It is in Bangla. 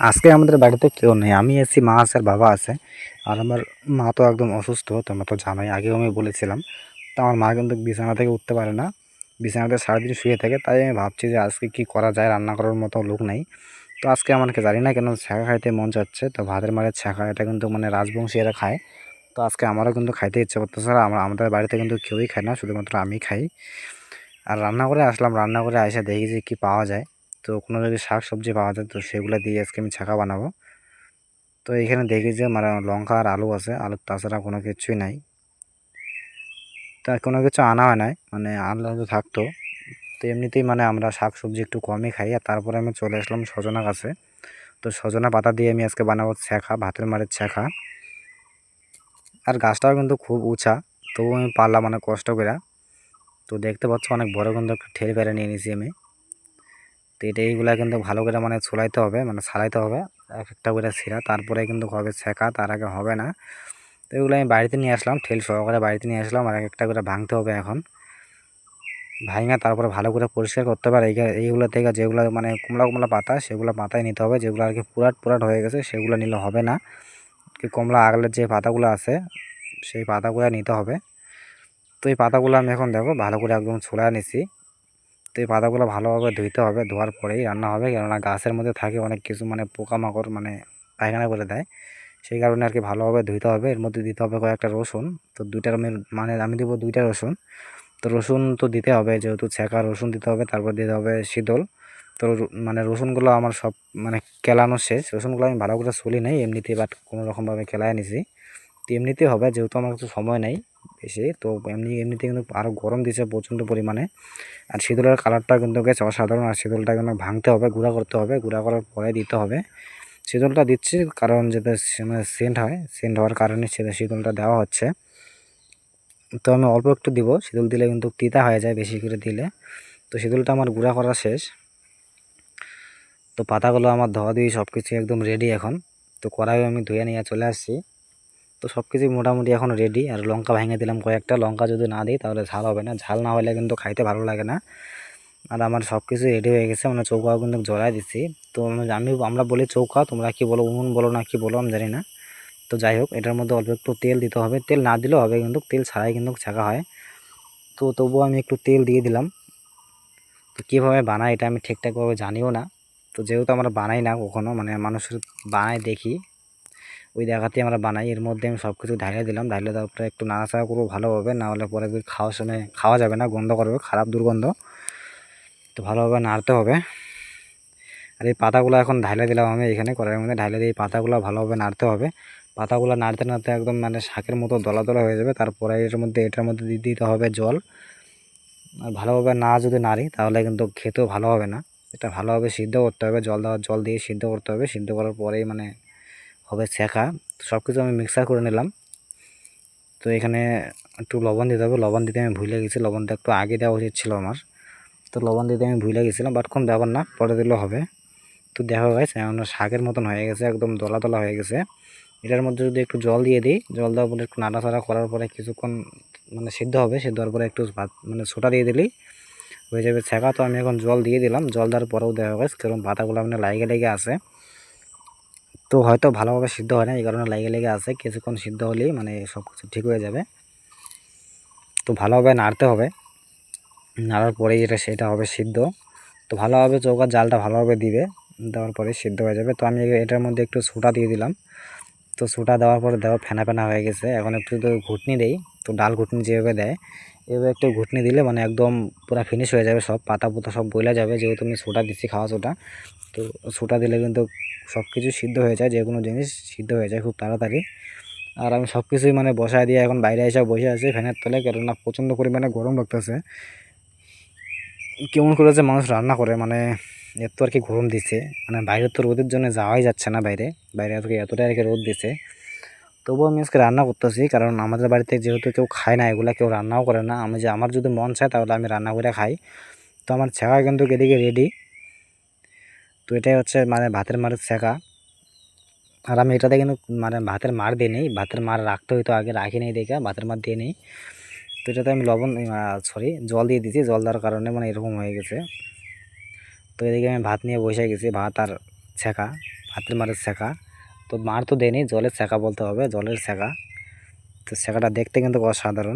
আজকে আমাদের বাড়িতে কেউ নেই। আমি আছি মা আছে আর বাবা আছে। আর আমার মা তো একদম অসুস্থ তোমরা তো জানোই আগেও আমি বলেছিলাম। তো আমার মা কিন্তু বিছানা থেকে উঠতে পারে না। বিছানাতে সারাদিন শুয়ে থাকে, তাই আমি ভাবছি যে আজকে কি করা যায়? রান্না করার মতো লোক নেই। তো আজকে আমাকে জানি না কেন ছ্যাঁকা খাইতে মন চাচ্ছে তো ভাতের মারের ছ্যাঁকা এটা কিন্তু মানে রাজবংশী এরা খায়। তো আজকে আমারও কিন্তু খাইতে ইচ্ছে করতেছে আর আমরা আমাদের বাড়িতে কিন্তু কেউই খায় না, শুধুমাত্র আমি খাই। আর রান্না করে আসলাম। রান্না করে আসে দেখি যে কী পাওয়া যায়। তো কোনো যদি শাক সবজি পাওয়া যায়, তো সেগুলো দিয়ে আজকে আমি ছাকা বানাবো। তো এখানে দেখি যে মানে লঙ্কা আর আলু আছে আলু তাছাড়া কোনো কিছুই নাই। তা কোনো কিছু আনা হয় নাই মানে আনলে হয়তো থাকতো। তো এমনিতেই মানে আমরা শাক সবজি একটু কমই খাই, আর তারপরে আমি চলে আসলাম সজনা গাছে তো সজনা পাতা দিয়ে আমি আজকে বানাবো ছ্যাঁকা ভাতের মারের ছ্যাঁকা আর গাছটাও কিন্তু খুব উঁচা তবু আমি পারলাম মানে কষ্ট করে। তো দেখতে পাচ্ছ অনেক বড় কিন্তু একটা ঠেল পেরে নিয়ে নিয়েছি আমি। তো এটা এইগুলা কিন্তু ভালো করে মানে ছোলাইতে হবে মানে ছাড়াইতে হবে। এক একটা করে ছিঁড়া তারপরে কিন্তু হবে ছেঁকা, তার আগে হবে না। তো এগুলো আমি বাড়িতে নিয়ে আসলাম ঠেল সহকারে বাড়িতে নিয়ে আসলাম আর এক একটা করে ভাঙতে হবে এখন। ভাঙা, তারপরে ভালো করে পরিষ্কার করতে আর এইগুলো থেকে যেগুলো মানে কুমড়া কুমড়া পাতা, সেগুলো পাতায় নিতে হবে। যেগুলো আর কি পুরাট পুরাট হয়ে গেছে, সেগুলো নিলে হবে না। কি কমলা আগলের যে পাতাগুলো আছে, সেই পাতাগুলো নিতে হবে। তো এই পাতাগুলো আমি এখন দেখো ভালো করে একদম ছোলা নিছি। তো এই পাতাগুলো ভালোভাবে ধুইতে হবে, ধোয়ার পরেই রান্না হবে। কেননা গাছের মধ্যে থাকে অনেক কিছু মানে পোকামাকড় মানে পায়খানা করে দেয়। সেই কারণে আর কি ভালোভাবে ধুইতে হবে। এর মধ্যে দিতে হবে কয়েকটা রসুন। তো দুইটার আমি মানে আমি দেবো দুইটা রসুন। তো রসুন তো দিতে হবে, যেহেতু ছেঁকা রসুন দিতে হবে, তারপর দিতে হবে শীতল। তো মানে রসুনগুলো আমার সব মানে কেলানো শেষ। রসুনগুলো আমি ভালো করে চলি নাই, এমনিতে বাট কোনো রকমভাবে কেলায় নিছি। তো এমনিতেই হবে, যেহেতু আমার কাছে সময় নেই। বেশি। তো এমনি, এমনিতে কিন্তু আরও গরম দিচ্ছে প্রচণ্ড পরিমাণে। আর শীতলের কালারটা কিন্তু গেছে অসাধারণ। আর শীতলটা কিন্তু ভাঙতে হবে, গুঁড়া করতে হবে। গুঁড়া করার পরে দিতে হবে। শীতলটা দিচ্ছি কারণ যাতে সেন্ট হয়। সেন্ট হওয়ার কারণে সেটা শীতলটা দেওয়া হচ্ছে। তো আমি অল্প একটু দিব। শীতল দিলে কিন্তু তিতা হয়ে যায় বেশি করে দিলে। তো শীতলটা আমার গুঁড়া করা শেষ। তো পাতাগুলো আমার ধোয়া দিয়ে সব কিছু একদম রেডি এখন। তো কড়াইও আমি ধুয়ে নিয়ে চলে আসছি। তো সব কিছুই মোটামুটি এখন রেডি আর লঙ্কা ভেঙে দিলাম কয়েকটা। লঙ্কা যদি না দিই তাহলে ঝাল হবে না। ঝাল না হলে কিন্তু খাইতে ভালো লাগে না। আর আমার সব কিছু রেডি হয়ে গেছে। মানে চৌকাও কিন্তু জ্বলাই দিচ্ছি তো আমি- আমি আমরা বলি চৌকা, তোমরা কি বলো, উনুন বলো না কি বলো, আমি জানি না। তো যাই হোক, এটার মধ্যে অল্প একটু তেল দিতে হবে। তেল না দিলেও হবে কিন্তু, তেল ছাড়াই কিন্তু ছাকা হয়। তো তবুও আমি একটু তেল দিয়ে দিলাম। তো কীভাবে বানাই এটা আমি ঠিকঠাকভাবে জানিও না। তো যেহেতু আমরা বানাই না কখনো মানে মানুষের বানাই দেখি ওই দেখাতেই আমরা বানাই। এর মধ্যে আমি সব কিছু ঢালিয়ে দিলাম। ঢালিয়ে দেওয়ার পরে একটু নাড়াচাড়া করব ভালোভাবে। না হলে পরে খাওয়ার সময় খাওয়া যাবে না, গন্ধ করবে, খারাপ দুর্গন্ধ। তো ভালোভাবে নাড়তে হবে। আর এই পাতাগুলো এখন ঢালে দিলাম আমি এখানে কড়াইয়ের মধ্যে। ঢালে দিয়ে এই পাতাগুলো ভালোভাবে নাড়তে হবে। পাতাগুলো নাড়তে নাড়তে একদম মানে শাকের মতো দলা দলা হয়ে যাবে। তারপরে এটার মধ্যে এটার মধ্যে দিয়ে দিতে হবে জল। আর ভালোভাবে না যদি নাড়ি, তাহলে কিন্তু খেতেও ভালো হবে না। এটা ভালোভাবে সিদ্ধ করতে হবে। জল দেওয়ার জল দিয়ে সিদ্ধ করতে হবে। সিদ্ধ করার পরেই মানে হবে ছেঁকা সব কিছু আমি মিক্সার করে নিলাম। তো এখানে একটু লবণ দিতে হবে। লবণ দিতে আমি ভুলে গেছি। লবণটা একটু আগে দেওয়া উচিত ছিল আমার। তো লবণ দিতে আমি ভুলে গেছিলাম বাট কোন ব্যাপার না, পরে দিলেও হবে। তো দেখা গেছে এখন শাকের মতন হয়ে গেছে, একদম দলা দলা হয়ে গেছে। এটার মধ্যে যদি একটু জল দিয়ে দিই, জল দেওয়ার পরে একটু নাড়াচাড়া করার পরে কিছুক্ষণ মানে সিদ্ধ হবে। সিদ্ধ হওয়ার পরে একটু ভাত মানে ছোটা দিয়ে দিলেই হয়ে যাবে ছেঁকা তো আমি এখন জল দিয়ে দিলাম। জল দেওয়ার পরেও দেখা গেছে কেরম পাতাগুলো মানে লাইগে লেগে আছে। তো হয়তো ভালোভাবে সিদ্ধ হয় না, এই কারণে লেগে লেগে আছে। কিছুক্ষণ সিদ্ধ হলেই মানে সব কিছু ঠিক হয়ে যাবে। তো ভালোভাবে নাড়তে হবে। নাড়ার পরেই যেটা, সেটা হবে সিদ্ধ। তো ভালোভাবে চৌকার জালটা ভালোভাবে দিবে, দেওয়ার পরে সিদ্ধ হয়ে যাবে। তো আমি এটার মধ্যে একটু সোটা দিয়ে দিলাম। তো সোটা দেওয়ার পরে দেওয়া ফেনা ফেনা হয়ে গেছে। এখন একটু তো ঘুটনি দেই। তো ডাল ঘুটনি যেভাবে দেয় এভাবে একটু ঘুটনি দিলে মানে একদম পুরো ফিনিশ হয়ে যাবে সব, পাতা পুতা সব বইলা যাবে, যেহেতু আমি সোটা দিচ্ছি খাওয়া সোটা তো সোটা দিলে কিন্তু সব কিছু সিদ্ধ হয়ে যায়, যে কোনো জিনিস সিদ্ধ হয়ে যায় খুব তাড়াতাড়ি। আর আমি সব কিছুই মানে বসায় দিয়ে এখন বাইরে এসে বসে আছি ফ্যানের তলে কেননা প্রচণ্ড পরিমাণে গরম লাগতেছে। কেমন করে যে মানুষ রান্না করে মানে এত আর কি গরম দিচ্ছে। মানে বাইরে তো রোদের জন্য যাওয়াই যাচ্ছে না বাইরে বাইরে কি এতটাই আর কি রোদ দিছে তবুও আমি আজকে রান্না করতেছি, কারণ আমাদের বাড়িতে যেহেতু কেউ খায় না, এগুলা কেউ রান্নাও করে না। আমি যে আমার যদি মন চায় তাহলে আমি রান্না করে খাই। তো আমার ছেঁকা কিন্তু এদিকে রেডি তো এটাই হচ্ছে মানে ভাতের মারের ছেঁকা। আর আমি এটাতে কিন্তু মানে ভাতের মার দিয়ে নেই, ভাতের মার রাখতে হইতো আগে রাখি নেই দেখে, ভাতের মার দিয়ে নেই। তো এটাতে আমি লবণ সরি জল দিয়ে দিয়েছি জল দেওয়ার কারণে মানে এরকম হয়ে গেছে। তো এদিকে আমি ভাত নিয়ে বসে গেছি, ভাত আর ছেঁকা, ভাতের মারের শেখা তো মার তো দেয়নি, জলের শেখা বলতে হবে, জলের শেখা। তো শেখাটা দেখতে কিন্তু অসাধারণ।